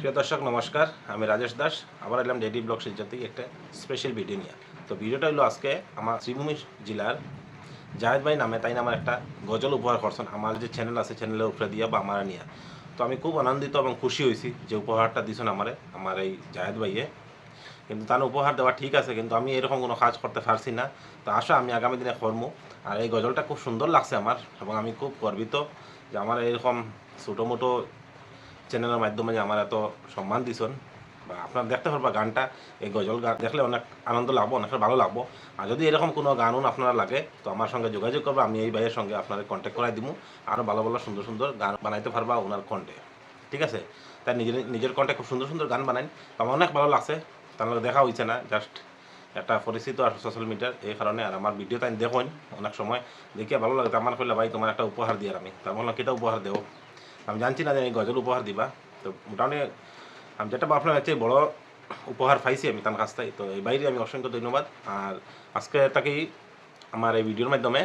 প্রিয় দর্শক, নমস্কার। আমি রাজেশ দাস। আবার এলাম ডেডি ব্লগ শিলচর একটা স্পেশাল ভিডিও নিয়ে। তো ভিডিওটা হলো আজকে আমার শ্রীভূমি জেলার জাহেদ ভাই নামে, তাই আমার একটা গজল উপহার করছেন। আমার যে চ্যানেল আছে চ্যানেলের উপরে দিয়া বা আমার নিয়ে। তো আমি খুব আনন্দিত এবং খুশি হয়েছি যে উপহারটা দিছেন আমারে, আমার এই জাহেদ ভাইয়ে। কিন্তু তার উপহার দেওয়া ঠিক আছে, কিন্তু আমি এরকম কোনো কাজ করতে পারছি না। তো আসো, আমি আগামী দিনে করব। আর এই গজলটা খুব সুন্দর লাগছে আমার এবং আমি খুব গর্বিত যে আমার এরকম ছোটো মোটো চ্যানেলের মাধ্যমে যে আমার এত সম্মান দিছেন, বা আপনার দেখতে পারবা গানটা, এই গজল গান দেখলে অনেক আনন্দ লাগবো, অনেক ভালো লাগবো। আর যদি এরকম কোনো গানও আপনারা লাগে, তো আমার সঙ্গে যোগাযোগ করব, আমি এই ভাইয়ের সঙ্গে আপনাদের কন্ট্যাক্ট করাই দিব আরও ভালো ভালো সুন্দর সুন্দর গান বানাইতে পারবা ওনার কণ্ঠে ঠিক আছে? তাই নিজের নিজের কণ্ঠে খুব সুন্দর সুন্দর গান বানাই তো আমার অনেক ভালো লাগছে, তার দেখা হয়েছে না জাস্ট একটা পরিচিত আর সোশ্যাল মিডিয়ার এই কারণে আর আমার ভিডিও তাই দেখুন অনেক সময়। দেখিয়ে ভালো লাগে আমার কইলে, ভাই, তোমার একটা উপহার দিয়ে আমি। তো আমি বললাম, কেটা উপহার দেবো আমি জানছি না যে এই গজল উপহার দিবা। তো মোটামুটি আমি যেটা ভাবলাম, এর চেয়ে বড় উপহার পাইছি আমি তার কাছ থেকে। তো এই বাইরে আমি অসংখ্য ধন্যবাদ। আর আজকে তাকেই আমার এই ভিডিওর মাধ্যমে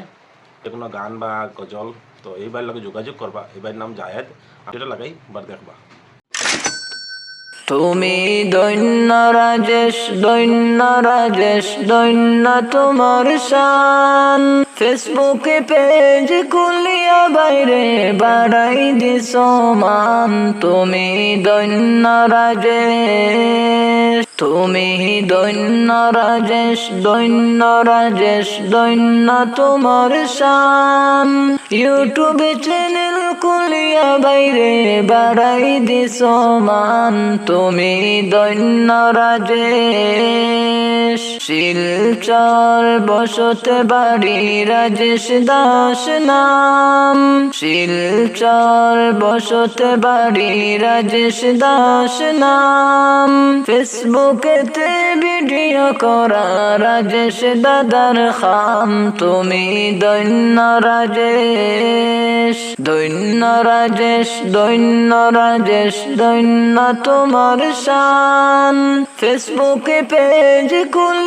যে কোনো গান বা গজল, তো এই বাইরের লগে যোগাযোগ করবা। এই বাইরের নাম জায়েদ। যেটা লাগাই বার দেখবা। তুমি দৈন্য রাজেশ দৈন্য রাজেশ, দৈন্য তোমার শান। ফেসবুকে পেজ খুলিয়া বাইরে বাড়াই দিস মান। তুমি দৈন্য রাজেশ, তুমি দৈন্য রাজেশ দৈন্য রাজেশ, দৈন্য তোমার শান। ইউটিউব চ্যানেল খুলিয়া বাইরে বাড়াই দিস মান। তুমি দৈন্য রাজেশ। শিলচর বসতে বাড়ি রাজেশ দাস নাম। শিলচর বসতে বাড়ি রাজেশ দাস নাম। ফেসবুকেতে ভিডিও করা রাজেশ দাদার খাম। তুমি দৈন্য রাজেশ দৈন্য রাজেশ দৈন্য রাজেশ, দৈন্য তোমার শান। ফেসবুকে পেজ খুলিয়া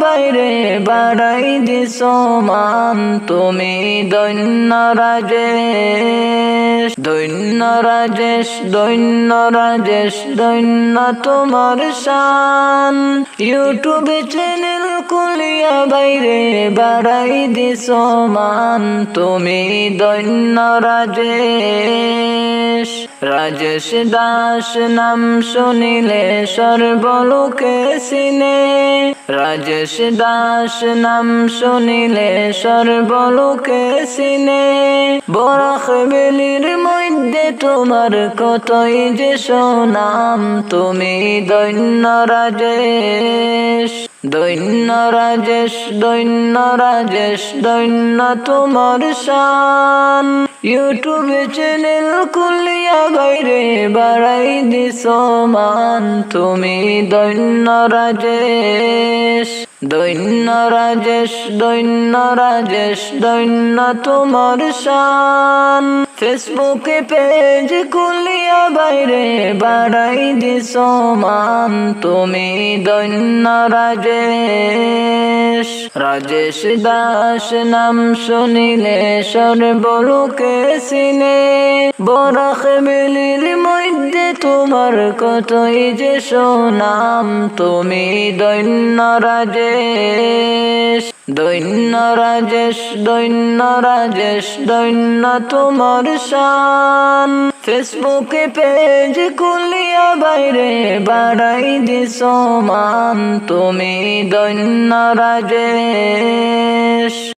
বাইরে বাড়াই দিস মান। তুমি দৈন্য রাজেশ দৈন্য রাজেশ দৈন্য রাজেশ, দৈন্য তোমার শান। ইউটিউবে চ্যানেল খুলিয়া বাইরে বাড়াই দিস মান। তুমি দৈন্য রাজেশ রাজেশ দাস নাম শুনিলে সর্বলোকে সিনে রাজেশ দাস নাম শুনিলে সর্বলোকে সিনে বরাক বেলির মধ্যে তোমার কতই যে সোনাম, তুমি দৈন্য রাজেশ। দৈন্য রাজেশ দৈন্য রাজেশ, দৈন্য তোমার শান। ইউটিউবে চ্যানেল খুলিয়া বাইরে বাড়াই দিস মান। তুমি দৈন্য রাজেশ দৈন্য রাজেশ দৈন্য রাজেশ, দৈন্য তোমার শান। ফেসবুকে পেজ খুলিয়া বাইরে বাড়াই দিস মান। তুমি দৈন্য রাজেশ। রাজেশ দাস নাম শুনিলে সর্বলোকে সিনে বরাক বেলির মধ্যে তোমার কতই যে সোনাম। তুমি দৈন্য রাজেশ। দৈন্য রাজেশ দৈন্য রাজেশ, দৈন্য তোমার শান। ফেসবুকে পেজ খুলিয়া বাইরে বাড়াই দিস মান। তুমি দৈন্য রাজেশ।